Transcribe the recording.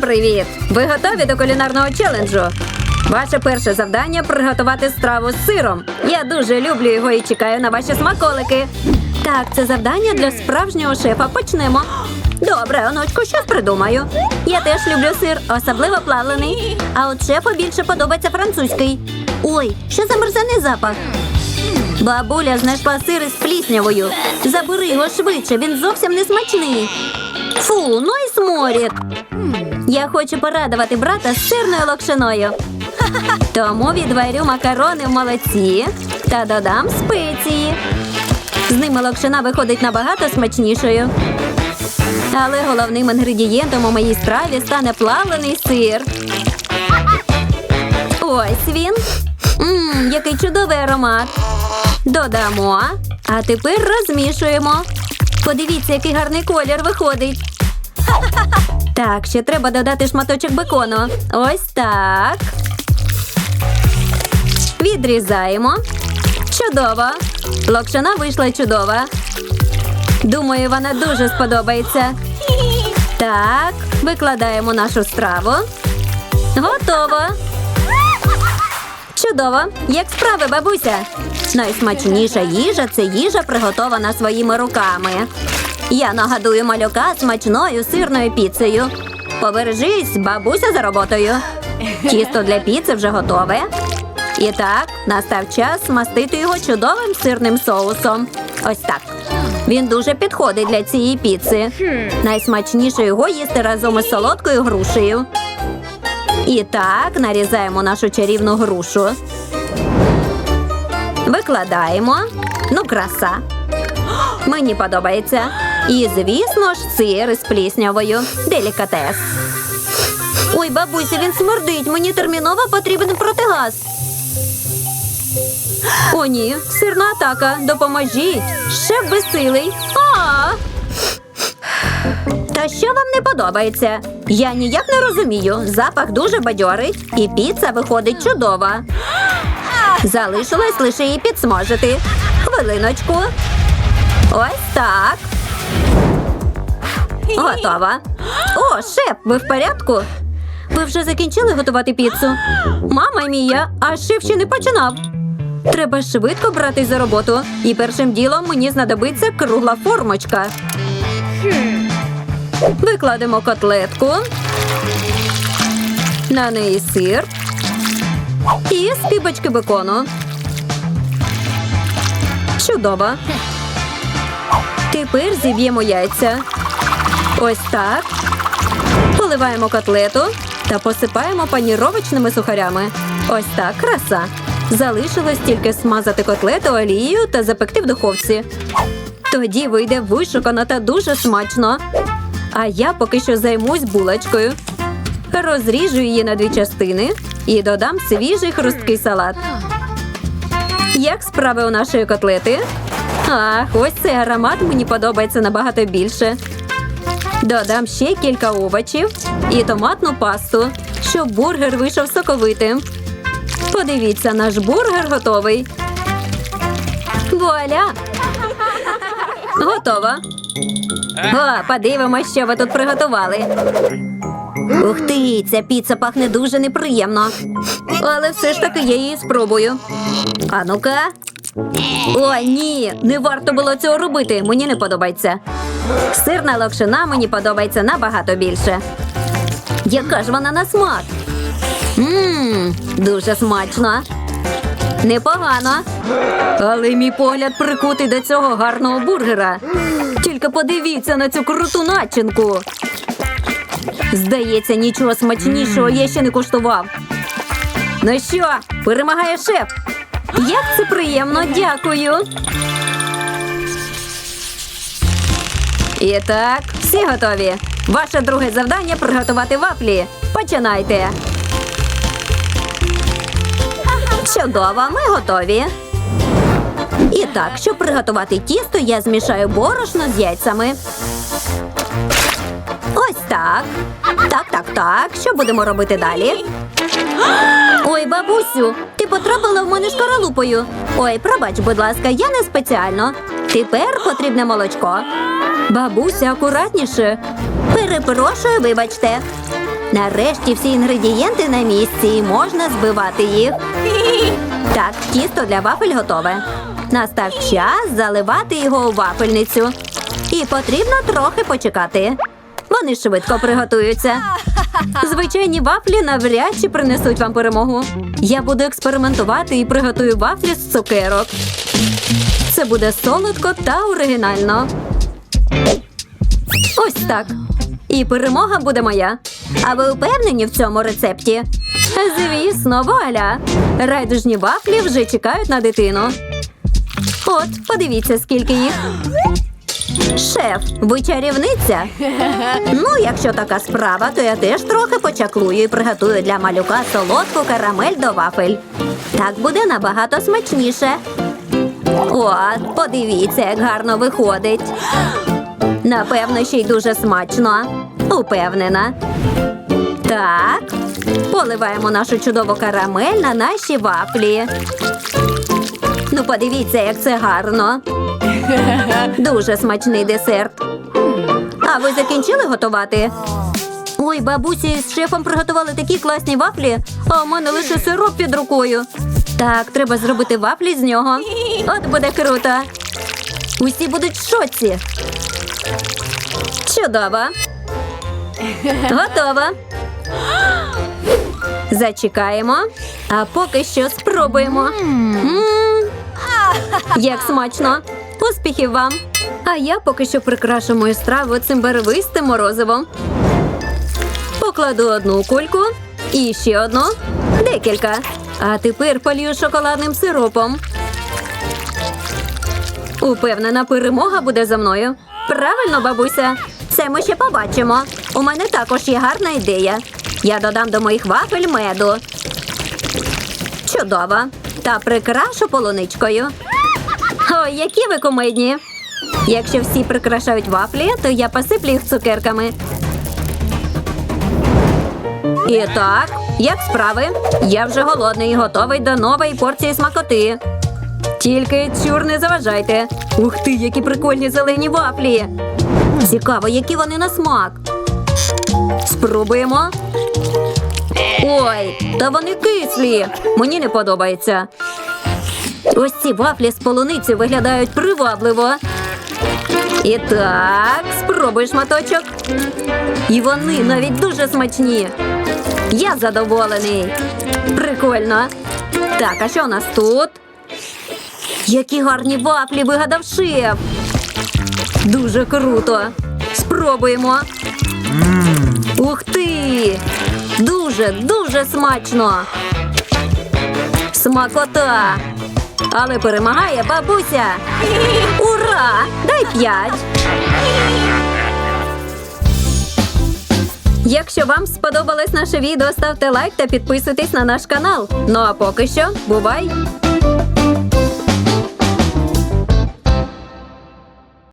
Привіт! Ви готові до кулінарного челенджу? Ваше перше завдання приготувати страву з сиром. Я дуже люблю його і чекаю на ваші смаколики. Так, це завдання для справжнього шефа. Почнемо. Добре, онучку, щось придумаю. Я теж люблю сир, особливо плавлений. А от шефу більше подобається французький. Ой, що за мерзений запах? Бабуля знайшла сир із пліснявою. Забери його швидше, він зовсім не смачний. Фу, ну і сморід. Я хочу порадувати брата з сирною локшиною. Тому відварю макарони в молоці та додам спеції. З ними локшина виходить набагато смачнішою. Але головним інгредієнтом у моїй страві стане плавлений сир. Ось він. Мм, який чудовий аромат. Додамо. А тепер розмішуємо. Подивіться, який гарний колір виходить. Так, ще треба додати шматочок бекону. Ось так. Відрізаємо. Чудово. Локшина вийшла чудова. Думаю, вона дуже сподобається. Так, викладаємо нашу страву. Готово. Чудово! Як справи, бабуся? Найсмачніша їжа це їжа, приготована своїми руками. Я нагадую малюка смачною сирною піцею. Побережись, бабуся за роботою. Тісто для піци вже готове. І так, настав час смастити його чудовим сирним соусом. Ось так. Він дуже підходить для цієї піци. Найсмачніше його їсти разом із солодкою грушею. І так, нарізаємо нашу чарівну грушу. Викладаємо. Ну, краса. Мені подобається. І, звісно ж, сир із пліснявою. Делікатес. Ой, бабуся, він смердить. Мені терміново потрібен протигаз. О, ні, сирна атака. Допоможіть. Шеф безсилий. А! Та що вам не подобається? Я ніяк не розумію. Запах дуже бадьорить, і піца виходить чудова. Залишилось лише її підсмажити. Хвилиночку. Ось так. Готова. О, шеф, ви в порядку? Ви вже закінчили готувати піцу? Мама мія, а шеф ще не починав. Треба швидко братись за роботу. І першим ділом мені знадобиться кругла формочка. Викладемо котлетку. На неї сир. І скибочки бекону. Чудово. Тепер зіб'ємо яйця. Ось так. Поливаємо котлету та посипаємо паніровочними сухарями. Ось так, краса. Залишилось тільки смазати котлету олією та запекти в духовці. Тоді вийде вишукано та дуже смачно. А я поки що займусь булочкою. Розріжу її на дві частини і додам свіжий хрусткий салат. Як справи у нашої котлети? Ах, ось цей аромат мені подобається набагато більше. Додам ще кілька овочів і томатну пасту, щоб бургер вийшов соковитим. Подивіться, наш бургер готовий. Вуаля! Готово. О, подивимось, що ви тут приготували. Ух ти, ця піца пахне дуже неприємно. Але все ж таки я її спробую. А ну-ка. О, ні, не варто було цього робити. Мені не подобається. Сирна локшина мені подобається набагато більше. Яка ж вона на смак? Ммм, дуже смачно. Непогано. Але мій погляд прикутий до цього гарного бургера. Тільки подивіться на цю круту начинку. Здається, нічого смачнішого я ще не куштував. Ну що, перемагає шеф? Як це приємно, дякую. І так, всі готові. Ваше друге завдання приготувати вафлі. Починайте. Чудово, ми готові. І так, щоб приготувати тісто, я змішаю борошно з яйцями. Так. Так, так, так. Що будемо робити далі? Ой, бабусю, ти потрапила в мене шкаралупою. Ой, пробач, будь ласка, я не спеціально. Тепер потрібне молочко. Бабуся, акуратніше. Перепрошую, вибачте. Нарешті всі інгредієнти на місці і можна збивати їх. Так, тісто для вафель готове. Настав час заливати його у вафельницю. І потрібно трохи почекати. Вони швидко приготуються. Звичайні вафлі навряд чи принесуть вам перемогу. Я буду експериментувати і приготую вафлі з цукерок. Це буде солодко та оригінально. Ось так. І перемога буде моя. А ви впевнені в цьому рецепті? Звісно, вуаля! Райдужні вафлі вже чекають на дитину. От, подивіться, скільки їх. Шеф, ви чарівниця? Ну, якщо така справа, то я теж трохи почаклую і приготую для малюка солодку карамель до вафель. Так буде набагато смачніше. О, подивіться, як гарно виходить. Напевно, ще й дуже смачно. Упевнена. Так, поливаємо нашу чудову карамель на наші вафлі. Ну, подивіться, як це гарно. Дуже смачний десерт. А ви закінчили готувати? Ой, бабусі з шефом приготували такі класні вафлі, а у мене лише сироп під рукою. Так, треба зробити вафлі з нього. От буде круто. Усі будуть в шоці. Чудово. Готово. Зачекаємо. А поки що спробуємо. М, Як смачно! Успіхів вам! А я поки що прикрашу мою страву цим барвистим морозивом. Покладу одну кульку і ще одну. Декілька. А тепер полью шоколадним сиропом. Упевнена, перемога буде за мною. Правильно, бабуся. Це ми ще побачимо. У мене також є гарна ідея. Я додам до моїх вафель меду. Чудово. Та прикрашу полуничкою. Ой, які ви кумедні. Якщо всі прикрашають вафлі, то я посиплю їх цукерками. І так, як справи? Я вже голодний і готовий до нової порції смакоти. Тільки чур не заважайте. Ух ти, які прикольні зелені вафлі. Цікаво, які вони на смак. Спробуємо. Ой, та вони кислі. Мені не подобається. Ось ці вафлі з полуниці виглядають привабливо. І так, спробуй шматочок. І вони навіть дуже смачні. Я задоволений. Прикольно. Так, а що у нас тут? Які гарні вафлі вигадав шеф. Дуже круто. Спробуємо. Ух ти! Дуже, дуже смачно. Смакота. Але перемагає бабуся. Ура! Дай п'ять. Якщо вам сподобалось наше відео, ставте лайк та підписуйтесь на наш канал. Ну а поки що, бувай!